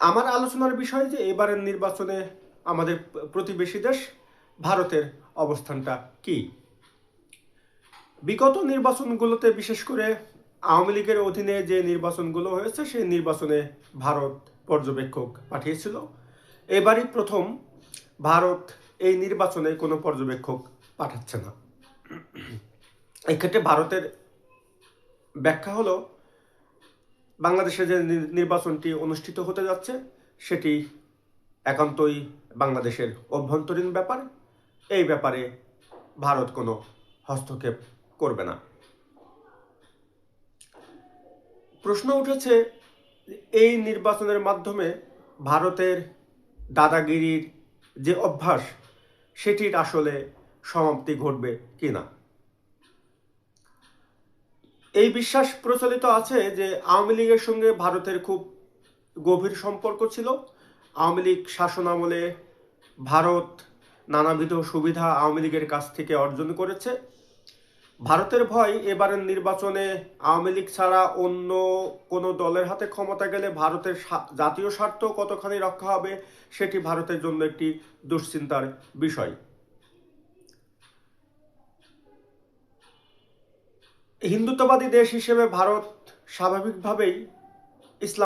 আমার আলোচনার বিষয় যে এবারের নির্বাচনে আমাদের প্রতিবেশী দেশ ভারতের অবস্থানটা কি? বিগত নির্বাচনগুলোতে বিশেষ করে আওয়ামী লীগের অধীনে যে নির্বাচনগুলো হয়েছে, সেই নির্বাচনে ভারত পর্যবেক্ষক পাঠিয়েছিল। এবারই প্রথম ভারত এই নির্বাচনে কোনো পর্যবেক্ষক পাঠাচ্ছে না। এক্ষেত্রে ভারতের ব্যাখ্যা হলো বাংলাদেশে যে নি- নির্বাচনটি অনুষ্ঠিত হতে যাচ্ছে, সেটি একান্তই বাংলাদেশের অভ্যন্তরীণ ব্যাপার। এই ব্যাপারে ভারত কোনো হস্তক্ষেপ করবে না। প্রশ্ন উঠেছে, এই নির্বাচনের মাধ্যমে ভারতের দাদাগিরির যে অভ্যাস, সেটির আসলে সমাপ্তি ঘটবে কিনা? এই বিশ্বাস প্রচলিত আছে যে আওয়ামী লীগের সঙ্গে ভারতের খুব গভীর সম্পর্ক ছিল। আওয়ামী লীগ শাসন আমলে ভারত নানাবিধ সুবিধা আওয়ামী লীগের কাছ থেকে অর্জন করেছে। ভারতের ভয় এবারের নির্বাচনে আওয়ামী লীগ ছাড়া অন্য কোনো দলের হাতে ক্ষমতা গেলে ভারতের জাতীয় স্বার্থ কতখানি রক্ষা হবে, সেটি ভারতের জন্য একটি দুশ্চিন্তার বিষয়। হিন্দুত্ববাদী দেশ হিসেবে ভারত স্বাভাবিকভাবেই ইসলাম